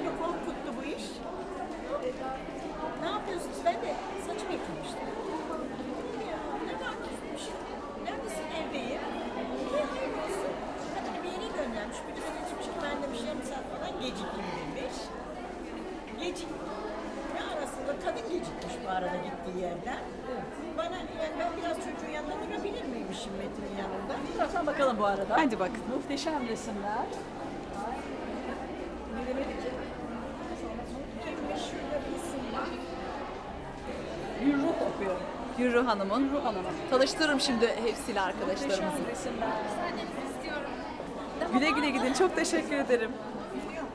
beni korkuttu bu iş. Ne yapıyorsunuz? Ben de saçımı yıkamıştım. Dedim ne var evdeyim? Hayır olsun. Kadını bir yere göndermiş. Bir de demiş ki ben demiş yarım saat falan geciktim. Gecik. Ne arasında kadın gecikmiş bu arada gittiği yerden. Bana ben biraz çocuğun yanında durabilir miymişim metrin yanında? Birazdan bakalım bu arada. Hadi bak. Muhteşem resimler. Ne ki? Kimmiş şurada bir isim var. Kokuyor. Yürü Hanım'ın. Yürru Hanım'a. Tanıştırırım şimdi hepsiyle arkadaşlarımızı. Güle güle gidin. Çok teşekkür ederim.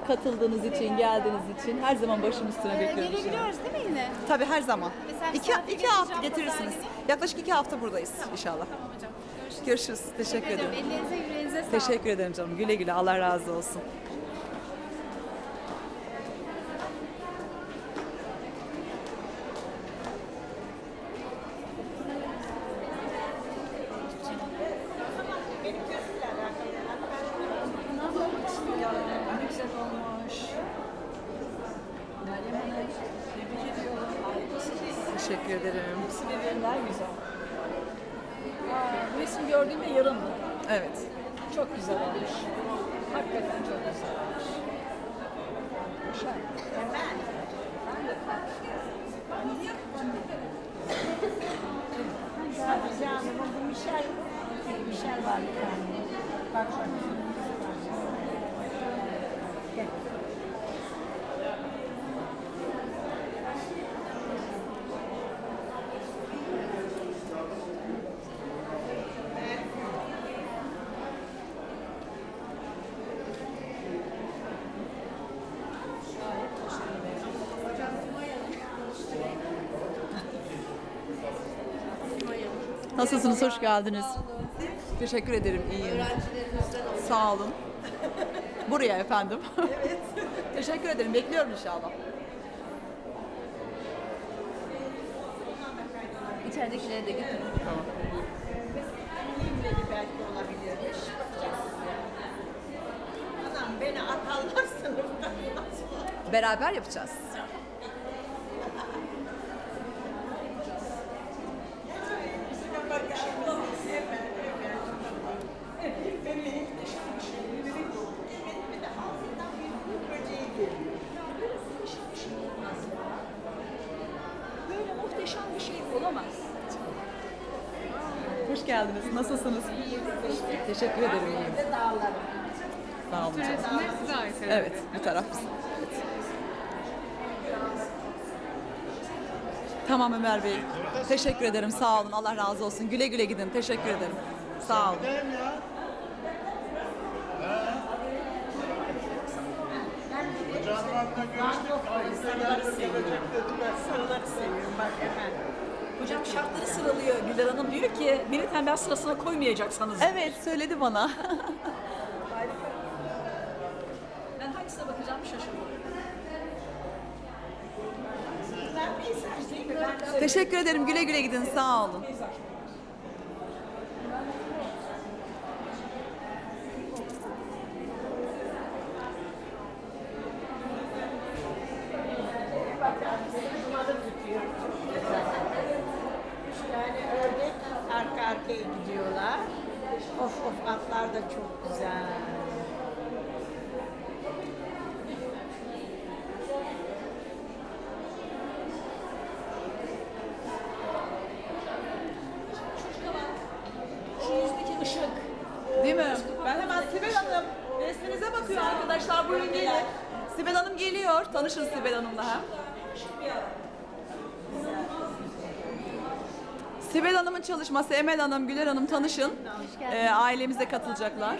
Katıldığınız için, geldiğiniz için. Her zaman başım üstüne bekliyorum. Gelebiliyoruz değil mi yine? Tabii her zaman. Mesela İki, misafir iki hafta getirirsiniz. pazar Yaklaşık iki hafta buradayız inşallah. Tamam hocam. Görüşürüz. Görüşürüz. Teşekkür ederim. Ellerinize yüreğinize sağlık. Teşekkür ederim canım. Güle güle. Allah razı olsun. Teşekkür ederim. Birbirinden güzel. Aa, resim gördüğümde yarımdı. Evet. Çok güzel olmuş. Hakikaten çok güzel olmuş. Muhteşem. Sadece bu Michel, Michel var bir tane. Bak bak. Nasılsınız? Hoş geldiniz. Teşekkür ederim. İyiyim. Sağ olun. Buraya efendim. Evet. Teşekkür ederim. Bekliyorum inşallah. İçeridekilere de getirin. Tamam. Belki olabilir. Anam beni atarlar sınıftan. Beraber yapacağız. Böyle muhteşem bir şey olamaz. Hoş geldiniz. Nasılsınız? Teşekkür ederim. İyiyim. Sağ olun. canım. Evet, bu taraf bizim. Evet. Tamam Ömer Bey. Teşekkür ederim. Sağ olun. Allah razı olsun. Güle güle gidin. Teşekkür ederim. Sağ olun. Sarıları seviyorum. Sarıları seviyorum bak hemen. Hocam şartları sıralıyor. Güler Hanım diyor ki beni tembel sırasına koymayacaksanız. Evet, söyledi bana. Ben hangisine bakacağım şaşırdım. Teşekkür ederim. Güle güle gidin. Sağ olun. Yani ördek arka arkaya gidiyorlar. Of of atlar da çok güzel. Şu yüzdeki ışık. Değil mi? Ben hemen Sibel Hanım resminize bakıyor arkadaşlar. Buyurun gelin. Sibel Hanım geliyor. Tanışın Sibel Hanım'la hem. Sibel Hanım'ın çalışması, Emel Hanım, Güler Hanım tanışın. Ee, ailemize katılacaklar.